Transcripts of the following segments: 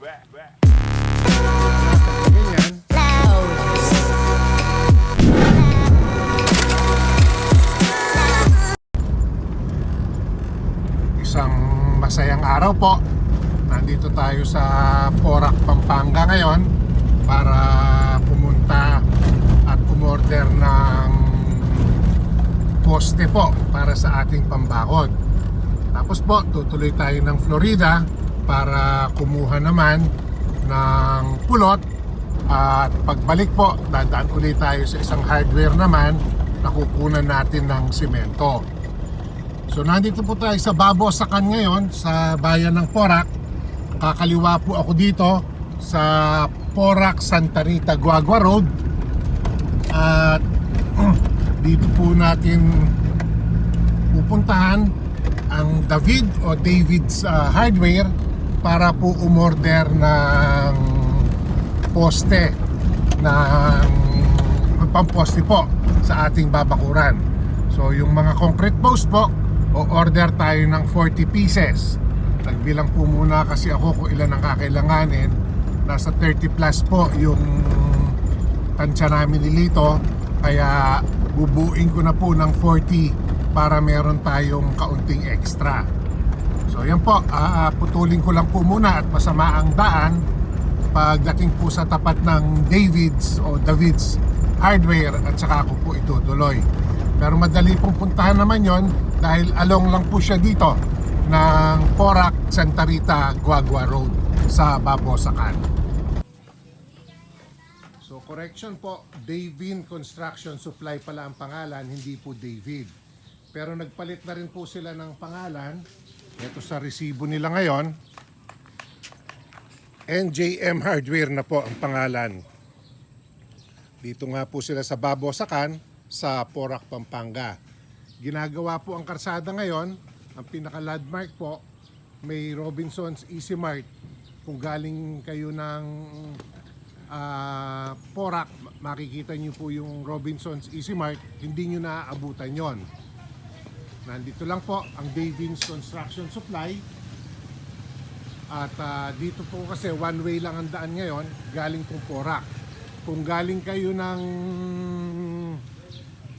Ganyan. Isang masayang araw po. Nandito tayo sa Porac, Pampanga ngayon para pumunta at umorder ng poste po para sa ating pambakod. Tapos po, tutuloy tayo ng Florida para kumuha naman ng pulot at pagbalik po, dadaan ulit tayo sa isang hardware naman na kukunan natin ng simento. So nandito po tayo sa Babosakan ngayon sa bayan ng Porac. Kakaliwa po ako dito sa Porac Santa Rita Guagua Road. At dito po natin pupuntahan ang David o David's uh, Hardware para po umorder ng poste ng pamposte po sa ating babakuran. So yung mga concrete post po, o order tayo ng 40 pieces. Nagbilang po muna kasi ako kung ilan ang kakailanganin. Nasa 30 plus po yung tansya namin ni. Kaya bubuin ko na po ng 40 para meron tayong kaunting extra. So yan po, ah, putulin ko lang po muna at masama ang daan pagdating po sa tapat ng David's o David's Hardware at saka ako po itutuloy. Pero madali pong puntahan naman yon dahil along lang po siya dito ng Porac, Santa Rita, Guagua Road sa Babosacan. So correction po, Davin Construction Supply pala ang pangalan, hindi po David. Pero nagpalit na rin po sila ng pangalan. Ito sa resibo nila ngayon. NJM Hardware na po ang pangalan. Dito nga po sila sa Babosacan sa Porac, Pampanga. Ginagawa po ang karsada ngayon. Ang pinaka-landmark po, may Robinson's Easy Mart. Kung galing kayo ng ah, Porac, makikita nyo po yung Robinson's Easy Mart. Hindi nyo naaabutan yon. Nandito lang po ang Davin's Construction Supply. At ah, dito po kasi one way lang ang daan ngayon, galing pong Porac. Kung galing kayo ng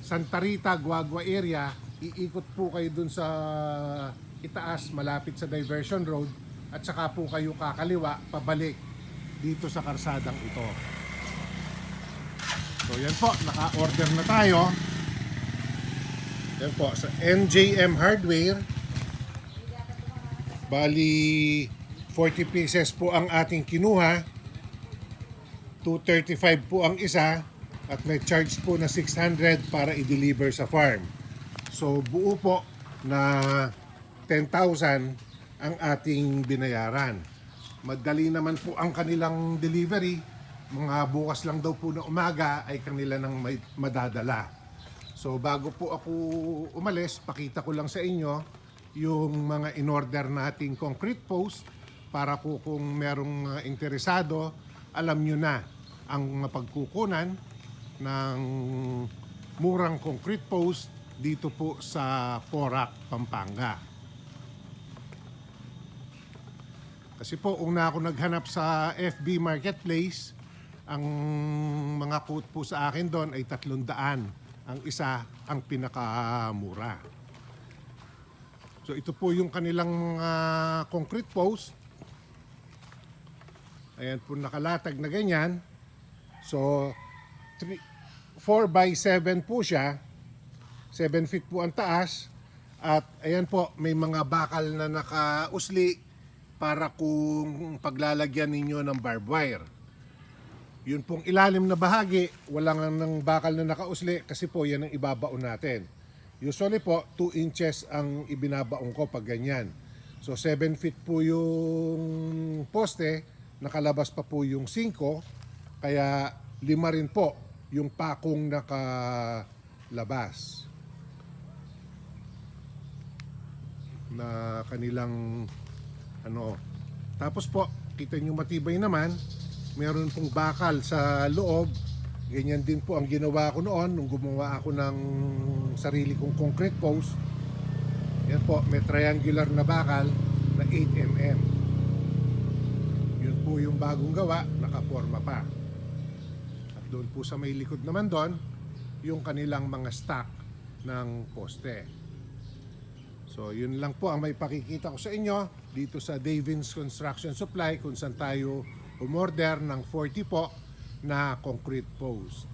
Santa Rita, Guagua area, iikot po kayo dun sa itaas, malapit sa diversion road, at saka po kayo kakaliwa, pabalik dito sa karsadang ito. So yan po, naka-order na tayo. Yan po, sa NJM Hardware. Bali, 40 pieces po ang ating kinuha. 235 po ang isa at may charge po na 600 para i-deliver sa farm. So buo po na 10,000 ang ating binayaran. Madali naman po ang kanilang delivery. Mga bukas lang daw po na umaga ay kanila nang madadala. So bago po ako umalis, pakita ko lang sa inyo yung mga in-order nating concrete post para po kung merong interesado, alam nyo na ang mapagkukunan ng murang concrete post dito po sa Porac, Pampanga. Kasi po, una ako naghanap sa FB Marketplace, ang mga quote po sa akin doon ay 300. Ang isa ang pinakamura. So ito po yung kanilang ah, concrete post. Ayan po nakalatag na ganyan. So 3, 4 by 7 po siya. 7 feet po ang taas. At ayan po, may mga bakal na nakausli para kung paglalagyan ninyo ng barbed wire. Yun pong ilalim na bahagi, walang ng bakal na nakausli kasi po yan ang ibabaon natin. Usually po, 2 inches ang ibinabaon ko pag ganyan. So 7 feet po yung poste, nakalabas pa po yung 5, kaya lima rin po yung pakong nakalabas. Na kanilang ano. Tapos po, kita nyo matibay naman, meron pong bakal sa loob. Ganyan din po ang ginawa ko noon nung gumawa ako ng sarili kong concrete post. Yan po, may triangular na bakal na 8 mm. Yun po po yung bagong gawa, nakaporma pa. At doon po sa may likod naman doon, yung kanilang mga stock ng poste. So yun lang po ang may pakikita ko sa inyo dito sa Davins Construction Supply kung saan tayo umorder ng 40 po na concrete post.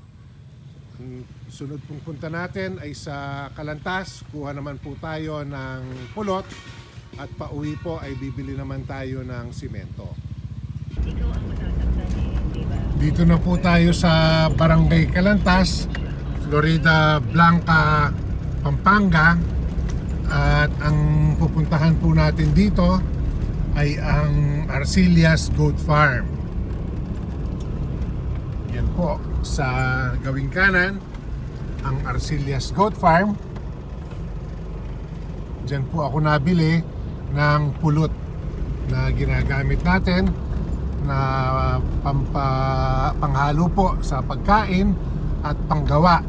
Sunod pong punta natin ay sa Kalantas. Kuha naman po tayo ng pulot at pauwi po ay bibili naman tayo ng simento. Eh? Dito na po tayo sa Barangay Kalantas, Florida Blanca, Pampanga. At ang pupuntahan po natin dito ay ang Arcelias Goat Farm. Yan po, sa gawing kanan, ang Arcelias Goat Farm. Diyan po ako nabili ng pulot na ginagamit natin na pampa, panghalo po sa pagkain at panggawa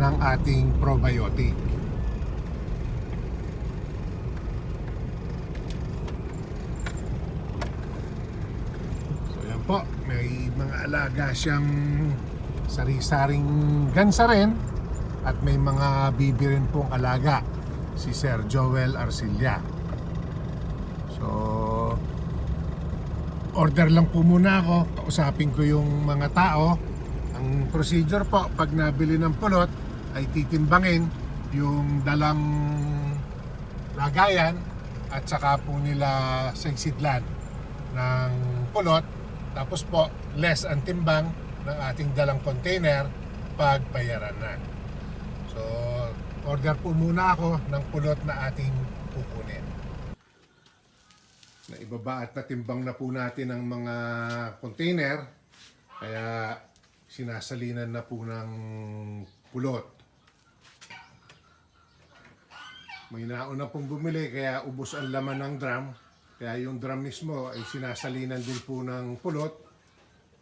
ng ating probiotic. So yan po, may mga alaga siyang sari-saring gansa rin at may mga bibi rin pong alaga si Sir Joel Arcilla. So order lang po muna ako, kausapin ko yung mga tao. Ang procedure po, pag nabili ng pulot, ay titimbangin yung dalang lagayan at saka po nila singsidlan ng pulot. Tapos po, less ang timbang ng ating dalang container pag bayaran na. So, order po muna ako ng pulot na ating kukunin. Na ibaba at natimbang na po natin ang mga container kaya sinasalinan na po ng pulot. May nauna pong bumili kaya ubos ang laman ng drum. Kaya yung drum mismo ay sinasalinan din po ng pulot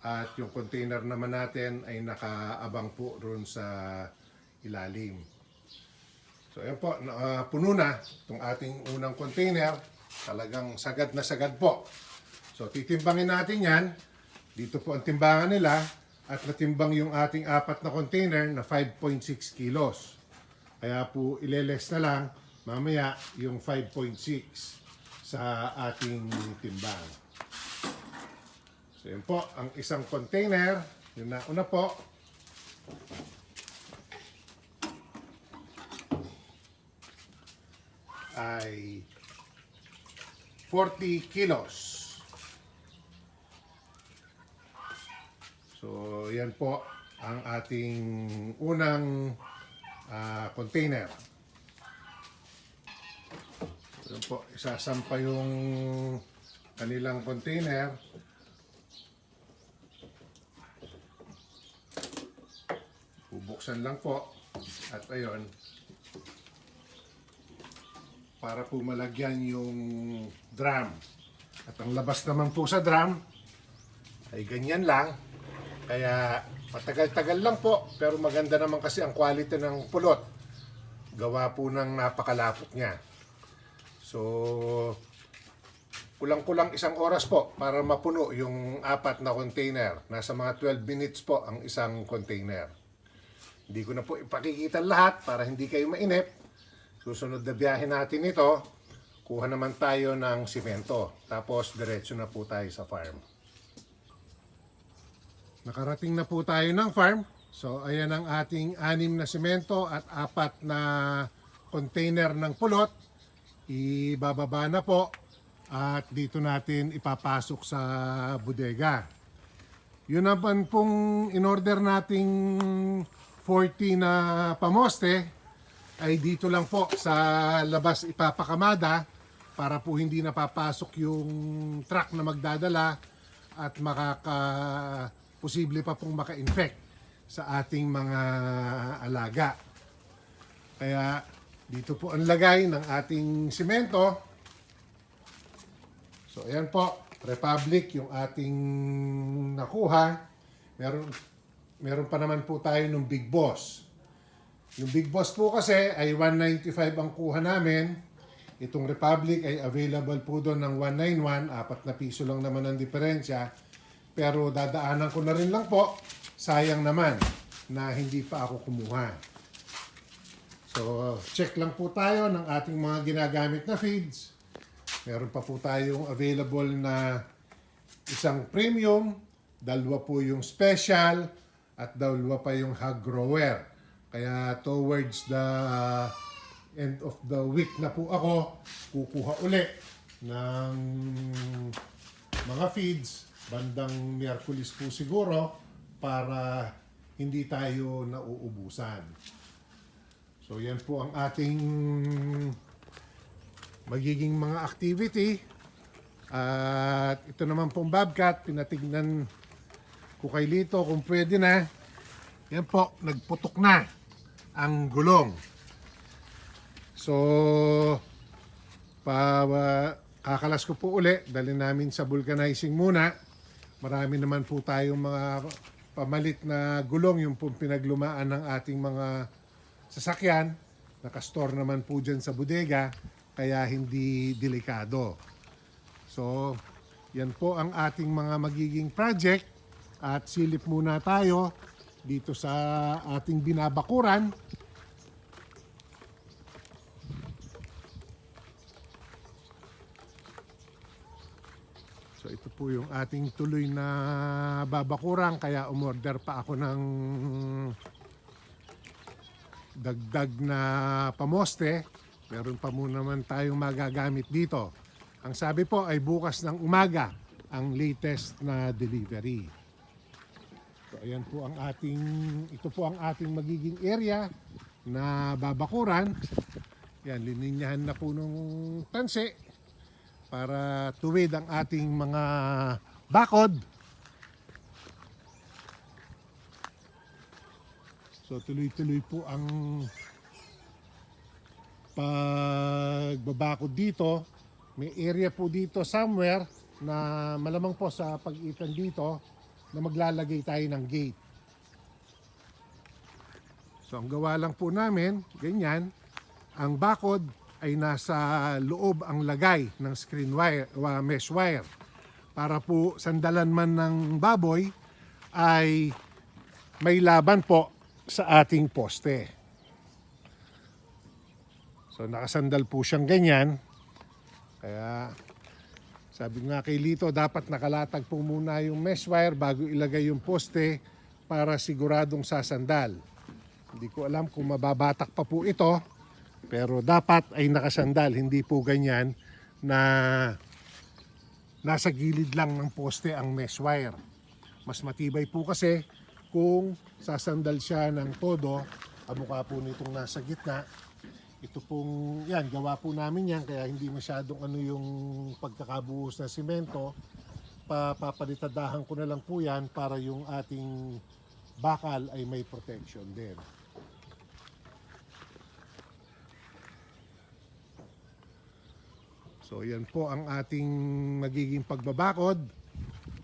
at yung container naman natin ay nakaabang po roon sa ilalim So ayan po, ah, puno na itong ating unang container. Talagang sagad na sagad po. So titimbangin natin yan. Dito po ang timbangan nila at natimbang yung ating apat na container na 5.6 kilos. Kaya po ileles na lang mamaya yung 5.6 sa ating timbang. So yun po, ang isang container, yun na una po, ay 40 kilos. So, yan po ang ating unang ah, container. Yan po, isasampa yung kanilang container. Bubuksan lang po. At ayun, para po malagyan yung drum. At ang labas naman po sa drum ay ganyan lang. Kaya matagal-tagal lang po pero maganda naman kasi ang quality ng pulot. Gawa po ng napakalapot niya. So kulang-kulang isang oras po para mapuno yung apat na container. Nasa mga 12 minutes po ang isang container. Hindi ko na po ipakikita lahat para hindi kayo mainip. Susunod na biyahe natin ito, kuha naman tayo ng simento. Tapos diretso na po tayo sa farm. Nakarating na po tayo ng farm. So ayan ang ating anim na simento at apat na container ng pulot. Ibababa na po at dito natin ipapasok sa bodega. Yun naman pong in-order nating 40 na pamoste ay dito lang po sa labas ipapakamada para po hindi napapasok yung truck na magdadala at makaka posible pa pong maka-infect sa ating mga alaga. Kaya dito po ang lagay ng ating simento. So ayan po, Republic yung ating nakuha. Meron meron pa naman po tayo ng Big Boss. Yung Big Boss po kasi ay 195 ang kuha namin. Itong Republic ay available po doon ng 191, apat na piso lang naman ang diferensya. Pero dadaanan ko na rin lang po. Sayang naman na hindi pa ako kumuha. So, check lang po tayo ng ating mga ginagamit na feeds. Meron pa po tayong available na isang premium, dalawa po yung special, at dalawa pa yung hog grower. Kaya towards the end of the week na po ako, kukuha uli ng mga feeds bandang Miyerkules po siguro para hindi tayo nauubusan. So yan po ang ating magiging mga activity. At ito naman pong Bobcat, pinatignan ko kay Lito kung pwede na. Yan po, nagputok na ang gulong. So, pa, kakalas ko po uli, dali namin sa vulcanizing muna. Marami naman po tayong mga pamalit na gulong, yung pong pinaglumaan ng ating mga sasakyan. Nakastore naman po dyan sa bodega, kaya hindi delikado. So, yan po ang ating mga magiging project at silip muna tayo dito sa ating binabakuran. So ito po yung ating tuloy na babakuran kaya umorder pa ako ng dagdag na pamoste. Meron pa muna naman tayong magagamit dito. Ang sabi po ay bukas ng umaga ang latest na delivery. So ayan po ang ating ito po ang ating magiging area na babakuran. Yan lininyahan na po nung tanse para tuwid ang ating mga bakod. So tuloy-tuloy po ang pagbabakod dito. May area po dito somewhere na malamang po sa pagitan dito na maglalagay tayo ng gate. So ang gawa lang po namin, ganyan, ang bakod ay nasa loob ang lagay ng screen wire, mesh wire. Para po sandalan man ng baboy ay may laban po sa ating poste. So nakasandal po siyang ganyan. Kaya sabi nga kay Lito, dapat nakalatag po muna yung mesh wire bago ilagay yung poste para siguradong sasandal. Hindi ko alam kung mababatak pa po ito, pero dapat ay nakasandal, hindi po ganyan na nasa gilid lang ng poste ang mesh wire. Mas matibay po kasi kung sasandal siya ng todo, ang mukha po nitong nasa gitna, ito pong, yan, gawa po namin yan, kaya hindi masyadong ano yung pagkakabuhos na simento. Papapalitadahan ko na lang po yan para yung ating bakal ay may protection din. So yan po ang ating magiging pagbabakod.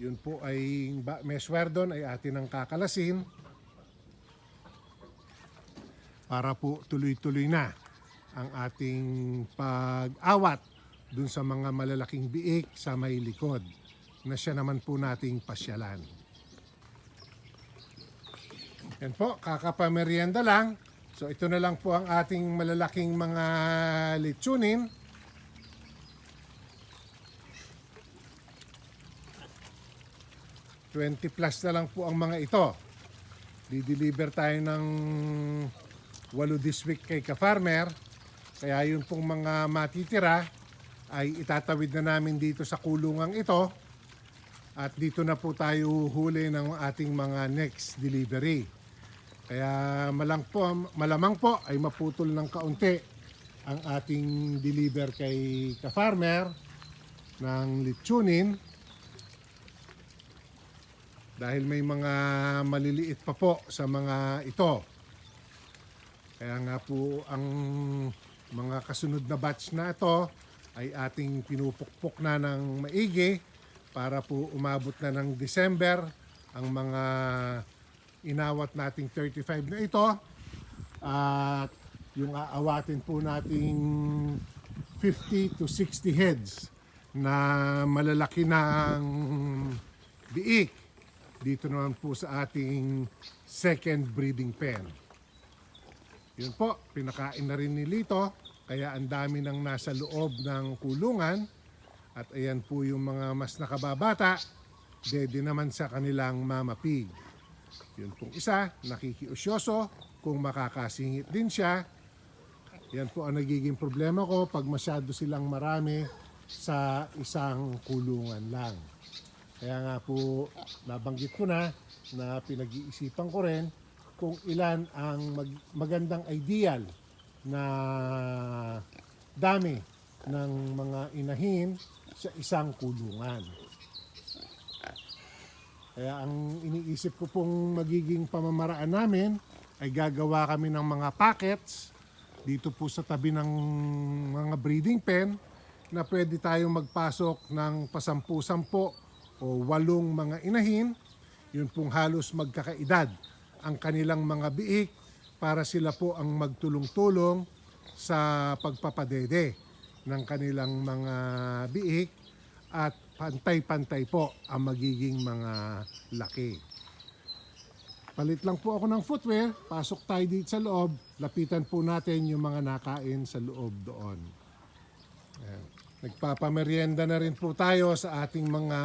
Yun po ay ba- meswer doon ay atin ang kakalasin para po tuloy-tuloy na ang ating pag-awat dun sa mga malalaking biik sa may likod na siya naman po nating pasyalan. Yan po, kakapamerienda lang. So ito na lang po ang ating malalaking mga litsunin. Twenty plus na lang po ang mga ito. Di-deliver tayo ng walo this week kay ka-farmer. Kaya yun pong mga matitira ay itatawid na namin dito sa kulungang ito. At dito na po tayo huli ng ating mga next delivery. Kaya malang po, malamang po ay maputol ng kaunti ang ating deliver kay ka-farmer ng litsunin dahil may mga maliliit pa po sa mga ito. Kaya nga po ang mga kasunod na batch na ito ay ating pinupukpok na ng maigi para po umabot na ng December ang mga inawat nating 35 na ito at yung aawatin po nating 50 to 60 heads na malalaki ng biik dito naman po sa ating second breeding pen. Yun po, pinakain na rin ni Lito, kaya ang dami nang nasa loob ng kulungan. At ayan po yung mga mas nakababata, dede naman sa kanilang mama pig. Yun pong isa, nakikiusyoso, kung makakasingit din siya. Yan po ang nagiging problema ko pag masyado silang marami sa isang kulungan lang. Kaya nga po, nabanggit ko na na pinag-iisipan ko rin kung ilan ang mag- magandang ideal na dami ng mga inahin sa isang kulungan. Kaya ang iniisip ko pong magiging pamamaraan namin ay gagawa kami ng mga packets dito po sa tabi ng mga breeding pen na pwede tayong magpasok ng pasampu-sampo o walong mga inahin. Yun pong halos magkakaedad ang kanilang mga biik para sila po ang magtulong-tulong sa pagpapadede ng kanilang mga biik at pantay-pantay po ang magiging mga laki. Palit lang po ako ng footwear, pasok tayo dito sa loob, lapitan po natin yung mga nakain sa loob doon. Ayan. Nagpapamerienda na rin po tayo sa ating mga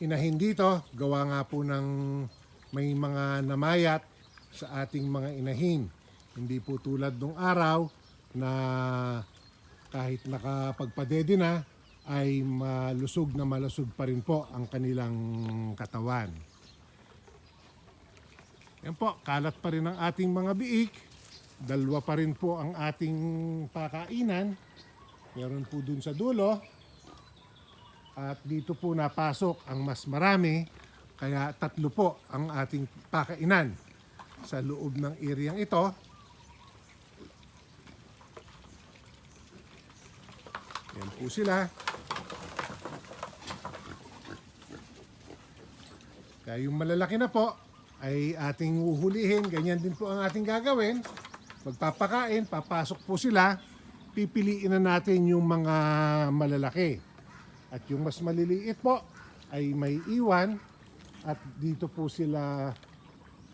inahin dito. Gawa nga po ng may mga namayat sa ating mga inahin. Hindi po tulad nung araw na kahit nakapagpadede na ay malusog na malusog pa rin po ang kanilang katawan. Yan po, kalat pa rin ang ating mga biik. Dalawa pa rin po ang ating pakainan. Meron po dun sa dulo. At dito po napasok ang mas marami. Kaya tatlo po ang ating pakainan sa loob ng ereyang ito. Yan po sila. Kaya yung malalaki na po ay ating uhulihin. Ganyan din po ang ating gagawin. Magpapakain, papasok po sila. Pipiliin na natin yung mga malalaki. At yung mas maliliit po ay may iwan. At dito po sila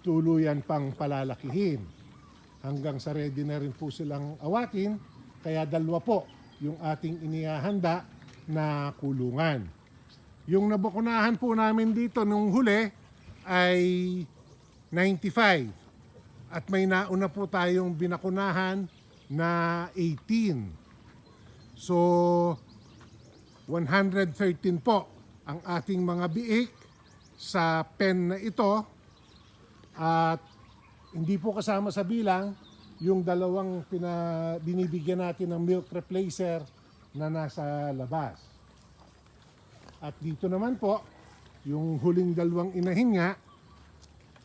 tuluyan pang palalakihin. Hanggang sa ready na rin po silang awatin. Kaya dalawa po yung ating inihahanda na kulungan. Yung nabukunahan po namin dito nung huli ay 95. At may nauna po tayong binakunahan na 18. So, 113 po ang ating mga biik sa pen na ito. At hindi po kasama sa bilang yung dalawang pina, binibigyan natin ng milk replacer na nasa labas. At dito naman po, yung huling dalawang inahin nga,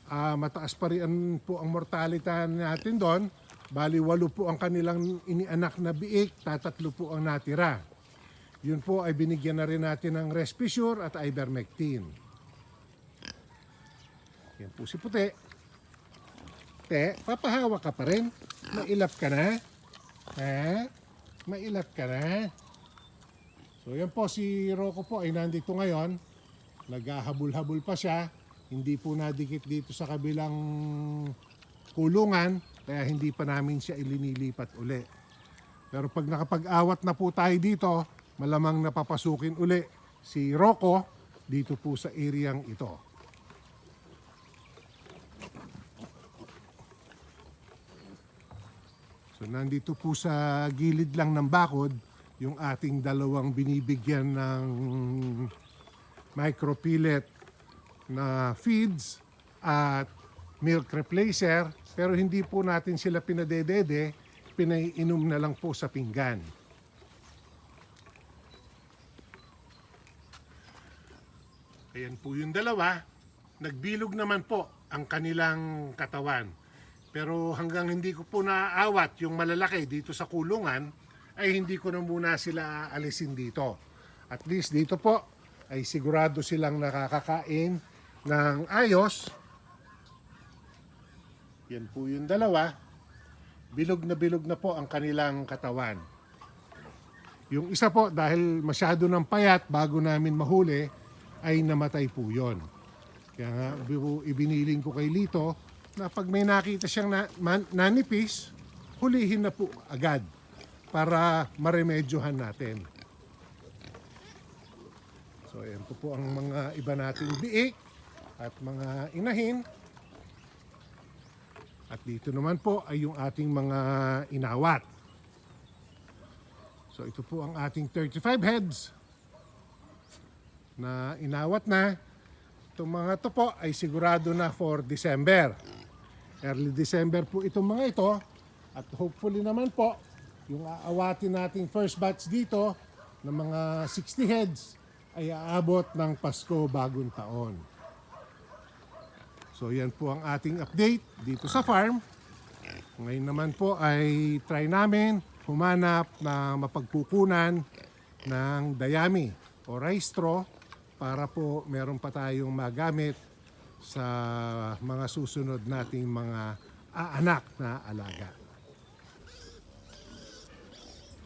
ah, mataas pa rin po ang mortality natin doon. Bali, walo po ang kanilang inianak na biik, tatatlo po ang natira. Yun po ay binigyan na rin natin ng Respisure at Ivermectin. Yan po si Puti. Te, papahawa ka pa rin. Mailap ka na. Ha? Mailap ka na. So yan po si Rocco po ay nandito ngayon. Naghahabol-habol pa siya. Hindi po nadikit dito sa kabilang kulungan kaya hindi pa namin siya ilinilipat uli. Pero pag nakapag-awat na po tayo dito, malamang napapasukin uli si Rocco dito po sa ereyang ito. So nandito po sa gilid lang ng bakod yung ating dalawang binibigyan ng micropillet na feeds at milk replacer pero hindi po natin sila pinadedede, pinaiinom na lang po sa pinggan. Ayan po yung dalawa. Nagbilog naman po ang kanilang katawan. Pero hanggang hindi ko po naaawat yung malalaki dito sa kulungan, ay hindi ko na muna sila alisin dito. At least dito po ay sigurado silang nakakakain ng ayos. Yan po yung dalawa. Bilog na bilog na po ang kanilang katawan. Yung isa po dahil masyado ng payat bago namin mahuli ay namatay po yon. Kaya nga ibiniling ko kay Lito na pag may nakita siyang na, man, nanipis, hulihin na po agad para maremedyohan natin. So ayan po po ang mga iba nating biik at mga inahin. At dito naman po ay yung ating mga inawat. So ito po ang ating 35 heads na inawat na. Itong mga to po ay sigurado na for December. Early December po itong mga ito. At hopefully naman po, yung aawatin nating first batch dito ng mga 60 heads ay aabot ng Pasko bagong taon. So yan po ang ating update dito sa farm. Ngayon naman po ay try namin humanap ng mapagkukunan ng dayami o rice straw para po meron pa tayong magamit sa mga susunod nating mga aanak na alaga.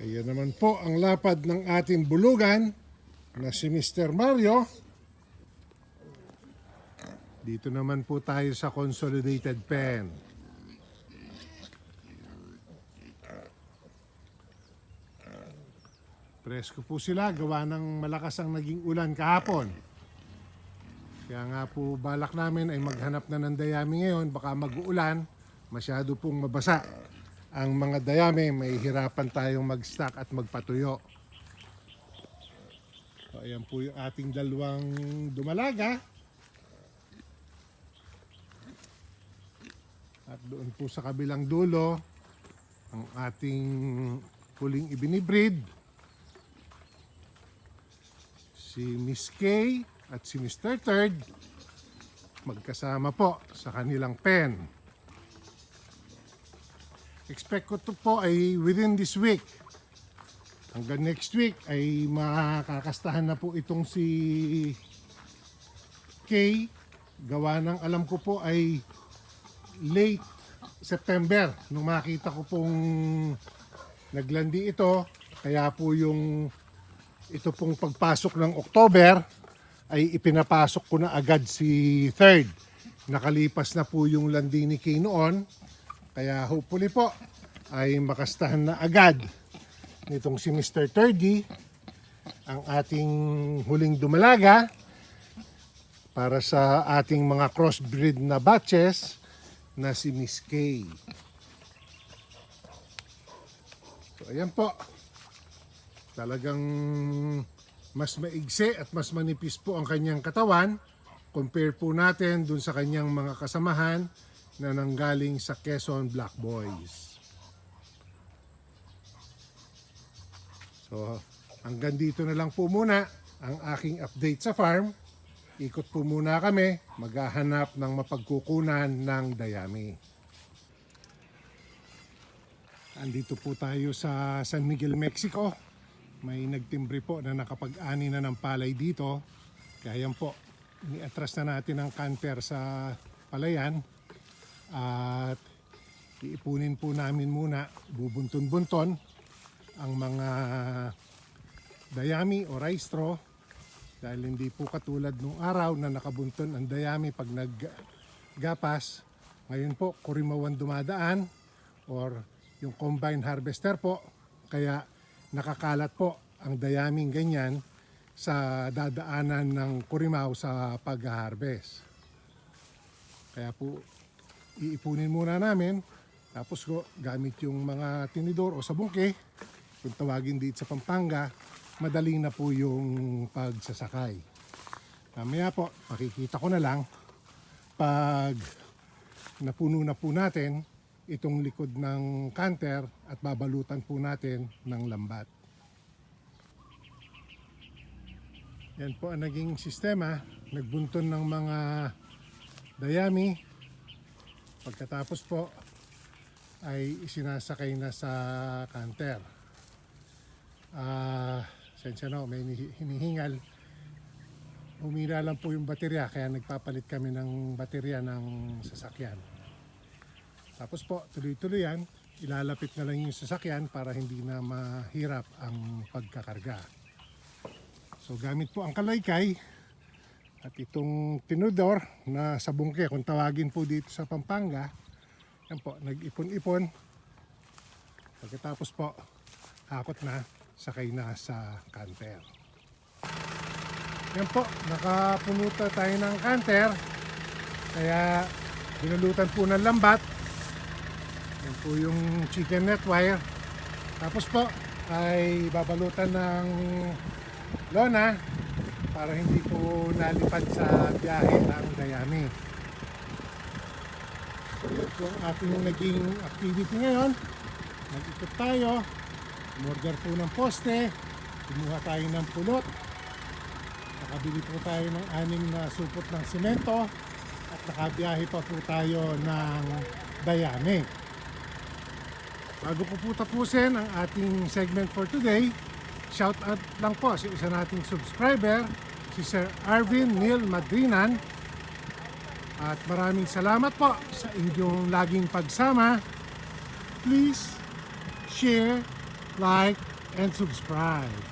Kaya naman po ang lapad ng ating bulugan na si Mr. Mario. Dito naman po tayo sa consolidated pen. Presko po sila, gawa ng malakas ang naging ulan kahapon. Kaya nga po balak namin ay maghanap na ng dayami ngayon, baka mag-uulan, masyado pong mabasa. Ang mga dayami, may hirapan tayong mag-stock at magpatuyo. So, ayan po yung ating dalawang dumalaga. At doon po sa kabilang dulo, ang ating huling ibinibreed, si Miss Kay at si Mr. Third, magkasama po sa kanilang pen. Expect ko to po ay within this week. Hanggang next week ay makakastahan na po itong si Kay. Gawa ng alam ko po ay late September nung makita ko pong naglandi ito. Kaya po yung ito pong pagpasok ng October ay ipinapasok ko na agad si third. Nakalipas na po yung landi ni Kay noon. Kaya hopefully po ay makastahan na agad nitong si Mr. Thirdy ang ating huling dumalaga para sa ating mga crossbreed na batches na si Miss Kay. So ayan po. Talagang mas maigsi at mas manipis po ang kanyang katawan compare po natin dun sa kanyang mga kasamahan na nanggaling sa Quezon Black Boys. So, hanggang dito na lang po muna ang aking update sa farm. Ikot po muna kami, maghahanap ng mapagkukunan ng dayami. Andito po tayo sa San Miguel, Mexico. May nagtimbre po na nakapag-ani na ng palay dito. Kaya yan po, niatras na natin ang canter sa palayan. At iipunin po namin muna, bubuntun-bunton ang mga dayami o rice straw dahil hindi po katulad nung araw na nakabunton ang dayami pag naggapas. Ngayon po, kurimawan dumadaan or yung combine harvester po. Kaya nakakalat po ang dayaming ganyan sa dadaanan ng kurimaw sa pag-harvest. Kaya po, iipunin muna namin. Tapos ko, gamit yung mga tinidor o sabungke, kung tawagin dito sa Pampanga, madali na po yung pagsasakay. Mamaya po, makikita ko na lang pag napuno na po natin itong likod ng canter at babalutan po natin ng lambat. Yan po ang naging sistema. Nagbunton ng mga dayami. Pagkatapos po ay isinasakay na sa canter. Ah, sensya na, may hini- hinihingal. Umira lang po yung baterya kaya nagpapalit kami ng baterya ng sasakyan. Tapos po, tuloy-tuloy yan. Ilalapit na lang yung sasakyan para hindi na mahirap ang pagkakarga. So gamit po ang kalaykay At itong tinudor na sa bungke, kung tawagin po dito sa Pampanga, yan po, nag-ipon-ipon. Pagkatapos po, hakot na, sakay na sa canter. Yan po, nakapunuta tayo ng canter. Kaya binulutan po ng lambat. Po yung chicken net wire. Tapos po ay babalutan ng lona para hindi po nalipad sa biyahe ang dayami. Po ang ating naging activity ngayon. Nag-ikot tayo. Umorder po ng poste. Kumuha tayo ng pulot. Nakabili po tayo ng anim na supot ng simento at nakabiyahe pa po tayo ng dayami. Bago ko po tapusin ang ating segment for today, shout out lang po sa isa nating subscriber, si Sir Arvin Neil Madrinan. At maraming salamat po sa inyong laging pagsama. Please share, like, and subscribe.